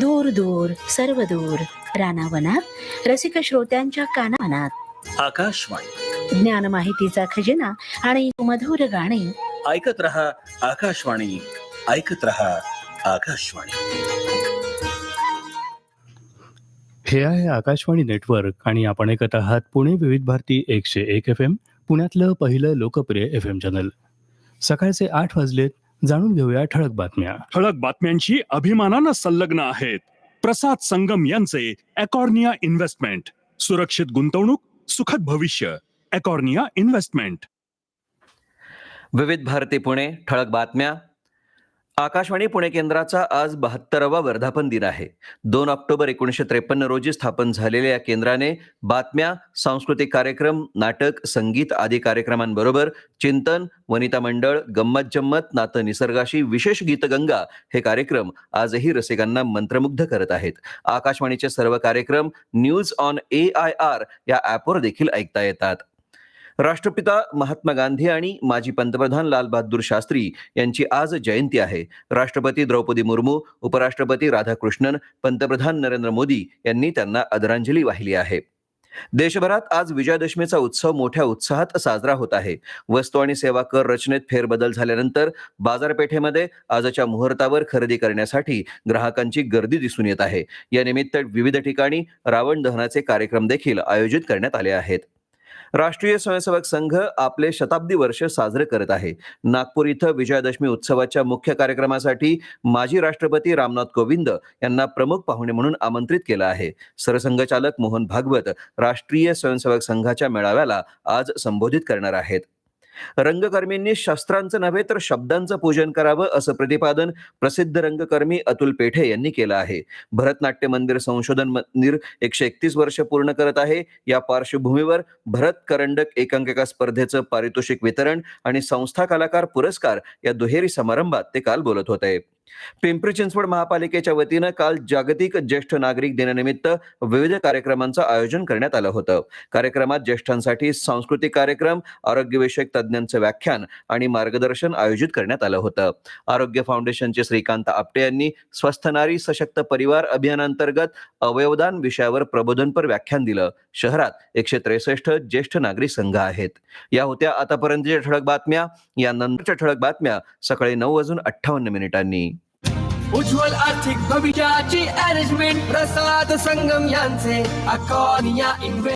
दूर दूर सर्व दूर. रानावनात रसिक श्रोत्यांच्या कानावनात. आकाशवाणी. ज्ञान माहितीचा खजिना आणि मधुर गाणी. ऐकत रहा आकाशवाणी. ऐकत रहा आकाशवाणी. हे आहे आकाशवाणी नेटवर्क आणि आपण ऐकत आहात पुणे विविध भारती एकशे एक एफ एम पुण्यातलं पहिलं लोकप्रिय एफ एम चॅनल. सकाळचे आठ वाजलेत. जाणून घेऊया ठळक बातम्या. ठळक बातम्यांशी अभिमानानं संलग्न आहेत. प्रसाद संगम यांचे अकॉर्निया इन्व्हेस्टमेंट. सुरक्षित गुंतवणूक सुखद भविष्य. Acornia investment. विविध भारती पुणे ठळक बातम्या. आकाशवाणी पुणे केंद्राचा आज बहात्तरावा वर्धापन दिन आहे. दोन ऑक्टोबर एकोणीसशे त्रेपन्न रोजी स्थापन झालेल्या या केंद्राने बातम्या सांस्कृतिक कार्यक्रम नाटक संगीत आदी कार्यक्रमांबरोबर चिंतन वनिता मंडळ गंमत जम्मत नातं निसर्गाशी विशेष गीतगंगा हे कार्यक्रम आजही रसिकांना मंत्रमुग्ध करत आहेत. आकाशवाणीचे सर्व कार्यक्रम news on A I R या ॲपवर देखील ऐकता येतात. राष्ट्रपिता महात्मा गांधी आणि माजी पंतप्रधान लालबहादूर शास्त्री यांची आज जयंती आहे. राष्ट्रपती द्रौपदी मुर्मू उपराष्ट्रपती राधाकृष्णन पंतप्रधान नरेंद्र मोदी यांनी त्यांना आदरांजली वाहिली आहे. देशभरात आज विजयादशमीचा उत्सव मोठ्या उत्साहात साजरा होत आहे. वस्तू आणि सेवा कर रचनेत फेरबदल झाल्यानंतर बाजारपेठेमध्ये आजच्या मुहूर्तावर खरेदी करण्यासाठी ग्राहकांची गर्दी दिसून येत आहे. या निमित्त विविध ठिकाणी रावण दहनाचे कार्यक्रम देखील आयोजित करण्यात आले आहेत. राष्ट्रीय स्वयंसेवक संघ आपले शताब्दी वर्ष साजरे करत आहे. नागपूर इथं विजयादशमी उत्सवाच्या मुख्य कार्यक्रमासाठी माजी राष्ट्रपती रामनाथ कोविंद यांना प्रमुख पाहुणे म्हणून आमंत्रित केलं आहे. सरसंघचालक मोहन भागवत राष्ट्रीय स्वयंसेवक संघाच्या मेळाव्याला आज संबोधित करणार आहेत. रंगकर्मींनी शस्त्रांचं नव्हे तर शब्दांचं पूजन करावं असं प्रतिपादन प्रसिद्ध रंगकर्मी अतुल पेठे यांनी केलं आहे. भरतनाट्य मंदिर संशोधन मंदिर एकशे एकतीस वर्ष पूर्ण करत आहे. या पार्श्वभूमीवर भरत करंडक एकांकिका स्पर्धेचं पारितोषिक वितरण आणि संस्था कलाकार पुरस्कार या दुहेरी समारंभात ते काल बोलत होते. पिंपरी चिंचवड महापालिकेच्या वतीनं काल जागतिक ज्येष्ठ नागरिक दिनानिमित्त विविध कार्यक्रमांचं आयोजन करण्यात आलं होतं. कार्यक्रमात ज्येष्ठांसाठी सांस्कृतिक कार्यक्रम आरोग्यविषयक तज्ज्ञांचं व्याख्यान आणि मार्गदर्शन आयोजित करण्यात आलं होतं. आरोग्य फाउंडेशनचे श्रीकांत आपटे यांनी स्वस्थ नारी सशक्त परिवार अभियानांतर्गत अवयवदान विषयावर प्रबोधनपर व्याख्यान दिलं. शहरात एकशे त्रेसष्ट ज्येष्ठ नागरिक संघ आहेत. या होत्या आतापर्यंतच्या ठळक बातम्या. या नंतरच्या ठळक बातम्या सकाळी नऊ वाजून अठ्ठावन्न मिनिटांनी. उज्ज्वल आर्थिक भविष्याची अरेंजमेंट प्रसाद संगम यांचे अकॉर्निया इन्व्हेस्ट